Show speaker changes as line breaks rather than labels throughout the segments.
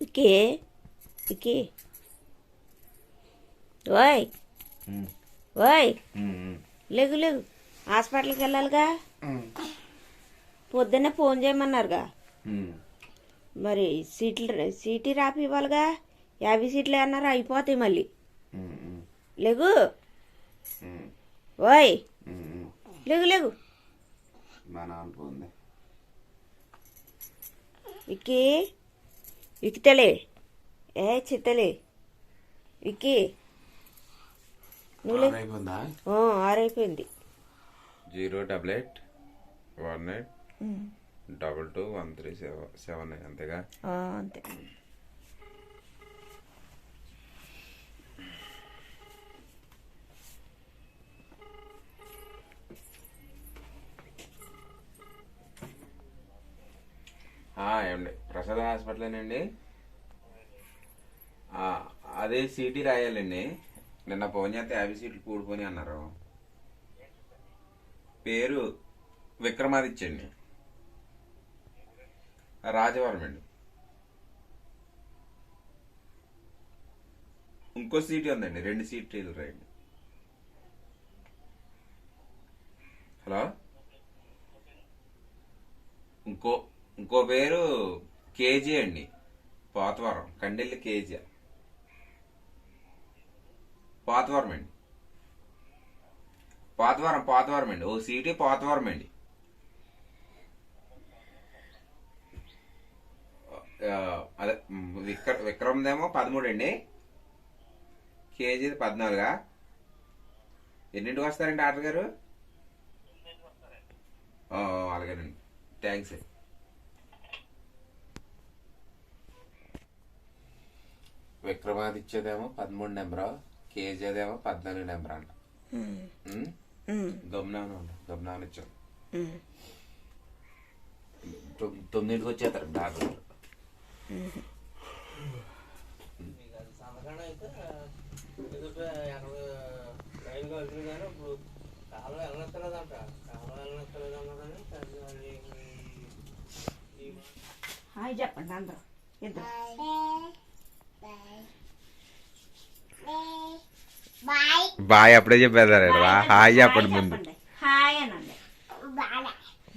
విక్కీ విక్కీ ఓయ్. ఓయ్. లేగు లేగు. హాస్పిటల్కి వెళ్ళాలిగా? పొద్దున్నే ఫోన్ చేయమన్నారుగా. మరి సీట్లు సీటీ రాపి ఇవ్వాలిగా యాభై సీట్లు అన్నారు? అయిపోతాయి మళ్ళీ. లేగు. ఓయ్. లేగు లేగు. విక్కీ విక్కితలే ఏ చిత్తలే. ఆ, ఆరైపోయింది.
Zero double eight one eight double two one three seven seven అంతేగా?
ఆ, అంతే.
ఏమండి. ప్రసాద్ హాస్పిటలేనండి. అదే సీటీ రాయాలండి. నిన్న ఫోన్ చేస్తే యాభై సీట్లు కూడుకొని అన్నారు. పేరు విక్రమాదిత్య అండి రాజవరం అండి. ఇంకో సీటీ ఉందండి. రెండు సీట్లు రాయండి హలో ఇంకో ఇంకో పేరు కేజీ అండి. పోతవరం. కండెల్లి కేజీ. పోతవరం అండి. పోతవరం పోతవరం అండి. ఓ సీటీ పోతవరం అండి. అదే విక్ర విక్రమ్దేమో పదమూడు అండి. కేజీ పద్నాలుగా. ఎన్నింటికి వస్తారండి డాక్టర్ గారు? అలాగేనండి. థ్యాంక్స్ అండి. విక్రమాదిత్యదేమో పదమూడు నెంబరు? కేజీదేమో పద్నాలుగు నెంబర్ అంట. ఉండు గమనాన్ని ఇచ్చాను
ఉమ్.
తొమ్- తొమ్మిదింటికి వచ్చేస్తారు డాక్టర్
హాయ్ చెప్పండి అందరూ. ఇద్దరు.
బాయ్ అప్పుడే చెప్పేదారు హాయ్ చెప్పండి ముందు.
హాయ్ అనండి.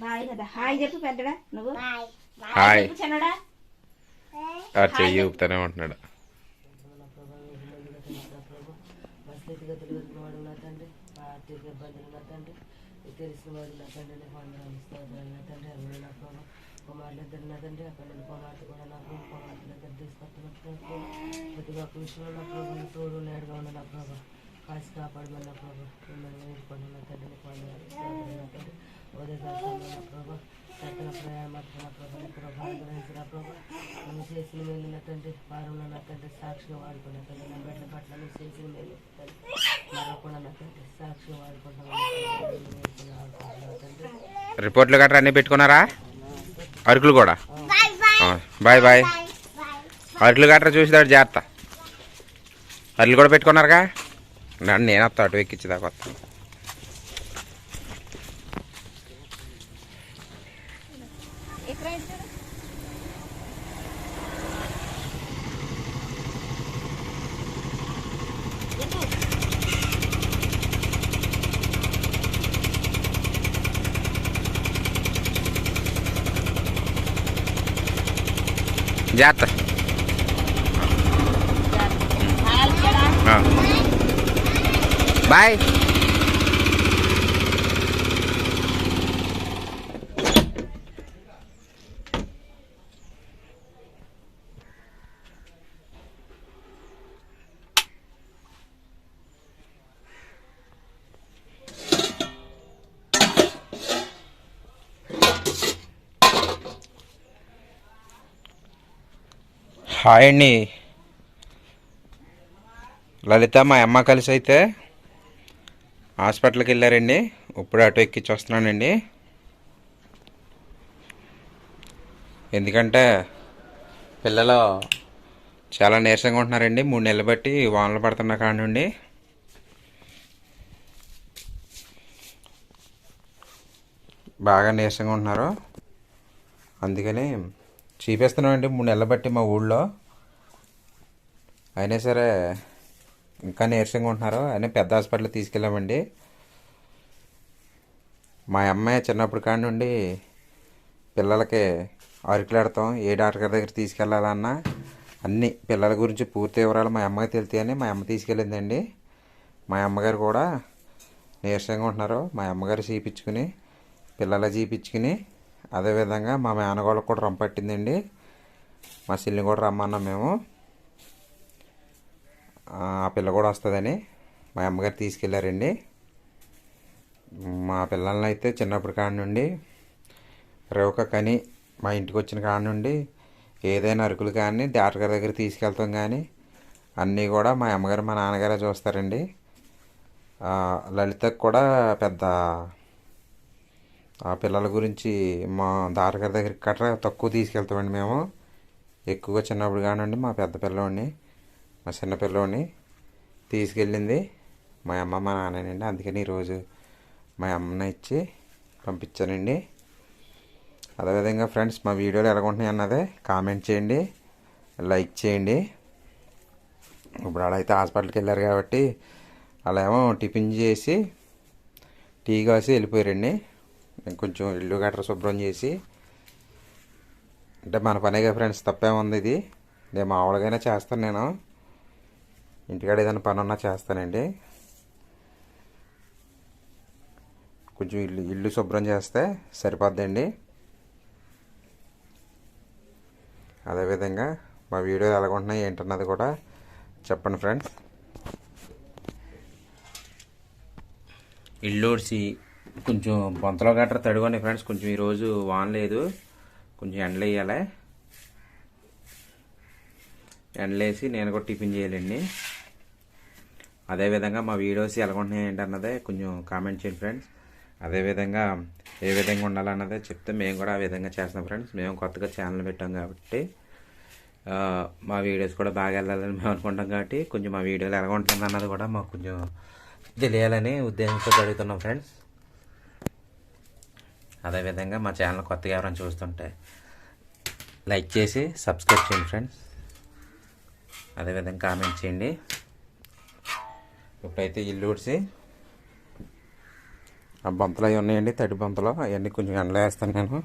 బాయ్ కదా. హాయ్ చెప్పు పెద్దడా నువ్వు?
హాయ్.
చెప్పు చిన్నడా?
ఆ చెయ్యి ఊపుతానే ఉంటున్నాడు.
తెలిసిన వాడు నా తండ్రి నీకు నా తండ్రి ఎవరు కుమారులు ఇద్దరు నా తండ్రి అక్కడ నుండి కుమార్తె కూడా నా ప్రభు కుమార్తె దగ్గర విషయంలో నా ప్రభు తోడు నేడుగా ఉన్న ప్రభు. కాసి కాపాడమని నా ప్రభు. మిమ్మల్ని వేడుకొని నా తండ్రి నీకు వందనాలు స్తోత్రాలు నా తండ్రి ఉదయకాలంలో నా ప్రభు. చక్కన ప్రయాణం నా ప్రభు. నీ ప్రభు అనుగ్రహించిన ప్రభు. నువ్వు చేసిన మేలు నా తండ్రి. వారంలో నా తండ్రి సాక్షిగా వాడుకున్న తండ్రి. నా బిడ్డ పట్ల నువ్వు చేసిన మేలు తండ్రి. మరొకకుండా నా తండ్రి సాక్షిగా వాడుకుంటాను నా తండ్రి
రిపోర్ట్లు గట్రా అన్నీ పెట్టుకున్నారా? అరుకులు కూడా? బాయ్ బాయ్ అరుకులు గట్రా చూసేదాడు జాగ్రత్త. అరుకులు కూడా పెట్టుకున్నారుగా? నన్ను నేను వస్తా అటు ఎక్కించేదాకా వస్తాను జాగ్రత్త ఆ. బాయ్ హాయ్ అండి లలిత మా అమ్మ కలిసి అయితే హాస్పిటల్కి వెళ్ళారండి. ఇప్పుడు అటు ఎక్కించి వస్తున్నానండి ఎందుకంటే పిల్లలు చాలా నీరసంగా ఉంటున్నారండి. మూడు నెలలు బట్టి వానలు పడుతున్న కానివ్వండి బాగా నీరసంగా ఉంటున్నారు. అందుకని చూపిస్తున్నామండి. మూడు నెలలు బట్టి మా ఊళ్ళో. అయినా సరే ఇంకా నీరసంగా ఉంటున్నారు? అని పెద్ద హాస్పిటల్ తీసుకెళ్ళామండి. మా అమ్మాయి చిన్నప్పటి కాడి నుండి పిల్లలకి అరుకులాడతాం ఏ డాక్టర్ గారి దగ్గర తీసుకెళ్ళాలన్నా అన్ని పిల్లల గురించి పూర్తి వివరాలు మా అమ్మకి తెలితాయని మా అమ్మ తీసుకెళ్ళిందండి. మా అమ్మగారు కూడా నీరసంగా ఉంటున్నారు. మా అమ్మగారు చూపించుకుని పిల్లల చూపించుకుని అదేవిధంగా మా మేనగోళ్ళకి కూడా రంపట్టిందండి మా చెల్లిని కూడా రమ్మన్నాం మేము. ఆ పిల్ల కూడా వస్తుందని మా అమ్మగారు తీసుకెళ్ళారండి మా పిల్లల్ని అయితే చిన్నప్పటి కాడ నుండి రేవక కని మా ఇంటికి వచ్చిన కాడ నుండి ఏదైనా అరుకులు కానీ డాక్టర్ గారి దగ్గర తీసుకెళ్తాం కానీ అన్నీ కూడా మా అమ్మగారు మా నాన్నగారే చూస్తారండి. లలితకు కూడా పెద్ద ఆ పిల్లల గురించి మా దారగారి గారి దగ్గరికి గట్రా తక్కువ తీసుకెళ్తామండి మేము. ఎక్కువగా చిన్నప్పుడు కానివ్వండి మా పెద్ద పిల్లవాడిని మా చిన్న పిల్లోడిని తీసుకెళ్ళింది. మా అమ్మ మా నాన్నేనండి అందుకని ఈరోజు మా అమ్మని ఇచ్చి పంపించానండి. అదేవిధంగా ఫ్రెండ్స్ మా వీడియోలు ఎలాగుంటున్నాయి అన్నదే కామెంట్ చేయండి లైక్ చేయండి. ఇప్పుడు అలా అయితే హాస్పిటల్కి వెళ్ళారు కాబట్టి అలా ఏమో టిఫిన్ చేసి టీ కాసి వెళ్ళిపోయారండి. నేను కొంచెం ఇల్లు గట్రా శుభ్రం చేసి అంటే మన పనేగా ఫ్రెండ్స్ తప్పేముంది ఇది. నేను మామూలుగానే చేస్తాను నేను. ఇంటికాడ ఏదైనా పని ఉన్నా చేస్తానండి. కొంచెం ఇల్లు ఇల్లు శుభ్రం చేస్తే సరిపోద్దండి. అదేవిధంగా మా వీడియో ఎలాగుంటున్నాయి ఏంటన్నది కూడా చెప్పండి ఫ్రెండ్స్. ఇల్లు ఊడ్చి కొంచెం బొంతలో గట్రా తడుగోండి ఫ్రెండ్స్. కొంచెం ఈరోజు వాన్ లేదు. కొంచెం ఎండలు వేయాలి. ఎండలేసి నేను కూడా టిఫిన్ చేయాలండి. అదేవిధంగా మా వీడియోస్ ఎలాగుంటున్నాయి ఏంటన్నదే కొంచెం కామెంట్ చేయండి ఫ్రెండ్స్ అదేవిధంగా ఏ విధంగా ఉండాలన్నదే చెప్తే మేము కూడా ఆ విధంగా చేస్తాం ఫ్రెండ్స్ మేము కొత్తగా ఛానల్ పెట్టాం కాబట్టి మా వీడియోస్ కూడా బాగా వెళ్ళాలని మేము అనుకుంటాం కాబట్టి కొంచెం మా వీడియోలు ఎలా ఉంటుంది అన్నది కూడా మాకు కొంచెం తెలియాలని ఉద్దేశంతో అడుగుతున్నాం ఫ్రెండ్స్ అదేవిధంగా మా ఛానల్ కొత్తగా ఎవరైనా చూస్తుంటే లైక్ చేసి సబ్స్క్రైబ్ చేయండి ఫ్రెండ్స్ అదేవిధంగా కామెంట్ చేయండి. ఇప్పుడైతే ఇల్లు ఊడ్చి ఆ బంతలు అవి ఉన్నాయండి తడి బంతలు. అవన్నీ కొంచెం ఎండలో వేస్తాను నేను.